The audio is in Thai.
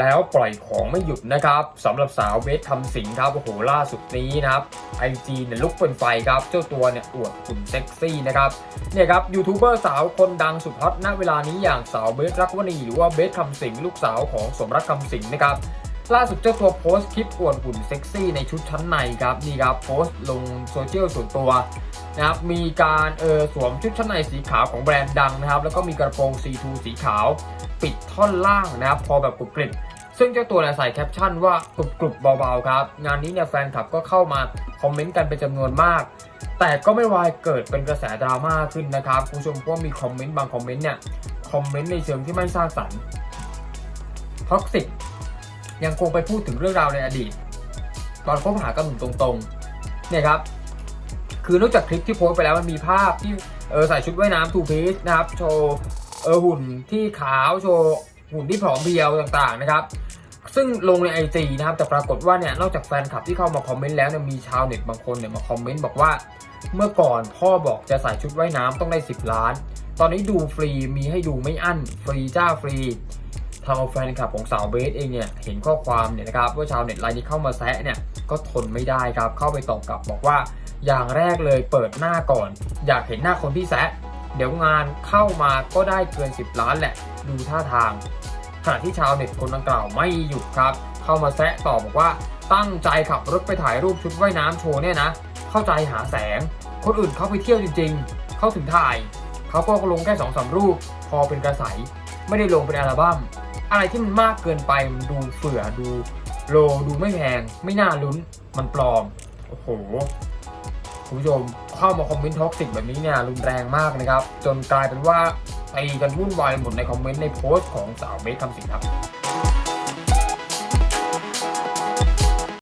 แล้วปล่อยของไม่หยุดนะครับสำหรับสาวเบสทำสิงครับโอ้โหล่าสุดนี้นะครับไอจีเนี่ยลุกเป็นไฟครับ เจ้าตัวเนี่ยอวดหุ่นเซ็กซี่นะครับเนี่ยครับยูทูบเบอร์สาวคนดังสุดฮอตณเวลานี้อย่างสาวเบสรักวณีหรือว่าเบสทำสิงลูกสาวของสมรักคำสิงนะครับ ล่าสุดเจ้าตัวโพสต์คลิปอวดหุ่นเซ็กซี่ในชุดชั้นในครับนี่ครับโพสต์ลงโซเชียลส่วนตัวนะครับมีการเออสวมชุดชั้นในสีขาวของแบรนด์ดังนะครับ แล้วก็มีกระโปรง C2 สีขาว ปิดท่อนล่างนะครับ พอแบบกรุบกริบซึ่งเจ้าตัวเนี่ยใส่แคปชั่นว่ากรุบกรุบเบาๆครับ งานนี้เนี่ยแฟนคลับก็เข้ามาคอมเมนต์กันเป็นจำนวนมาก แต่ก็ไม่วายเกิดเป็นกระแสดราม่าขึ้นนะครับคุณผู้ชมเพราะมีคอมเมนต์บางคอมเมนต์เนี่ยคอมเมนต์ในเชิงที่ไม่สร้างสรรค์ท็อกซิก ยังคงไปพูดถึงเรื่องราวในอดีต ตอนคบหากับหนุ่มตรงๆ เนี่ยครับ คือนอกจากคลิปที่โพสไปแล้วมันมีภาพที่เออใส่ชุดว่ายน้ำทูพีซนะครับ โชว์เออหุ่นที่ขาวโชว์หุ่นที่ผอมเพรียวต่างๆนะครับ ซึ่งลงในไอจีนะครับแต่ปรากฏว่าเนี่ยนอกจากแฟนคลับที่เข้ามาคอมเมนต์แล้วเนี่ยมีชาวเน็ตบางคนเนี่ยมาคอมเมนต์บอกว่า เมื่อก่อนพ่อบอกจะใส่ชุดว่ายน้ำต้องได้ 10 ล้าน ตอนนี้ดูฟรีมีให้ดูไม่อั้นฟรีจ้าฟรี ทางแฟนคลับของสาวเบสเองเนี่ยเห็นข้อความเนี่ยนะครับว่าชาวเน็ตรายนี้เข้ามาแซะเนี่ยก็ทนไม่ได้ครับเข้าไปตอบกลับบอกว่าอย่างแรกเลยเปิดหน้าก่อน อยากเห็นหน้าคนที่แซะเดี๋ยวงานเข้ามาก็ได้เกิน 10 ล้านแหละ ดูท่าทางขณะที่ชาวเน็ตคนดังกล่าวไม่หยุดครับ เข้ามาแซะต่อบอกว่าตั้งใจขับรถไปถ่ายรูปชุดว่ายน้ำโชว์เนี่ยนะ เข้าใจหาแสง คนอื่นเขาไปเที่ยวจริง ๆ เขาถึงถ่าย เขาก็ลงแค่สองสามรูป พอเป็นกระแสไม่ได้ลงเป็นอัลบั้ม อะไรที่มันมากเกินไปมันดูเฟื่อดูโลดูไม่แพง ไม่น่าลุ้นมันปลอม โอ้โหคุณผู้ชมเข้ามาคอมเมนต์ท็อกซิกแบบนี้เนี่ยรุนแรงมากนะครับ จนกลายเป็นว่าตีกันวุ่นวายหมดในคอมเมนต์ในโพสต์ของสาวเบสคำสิงครับ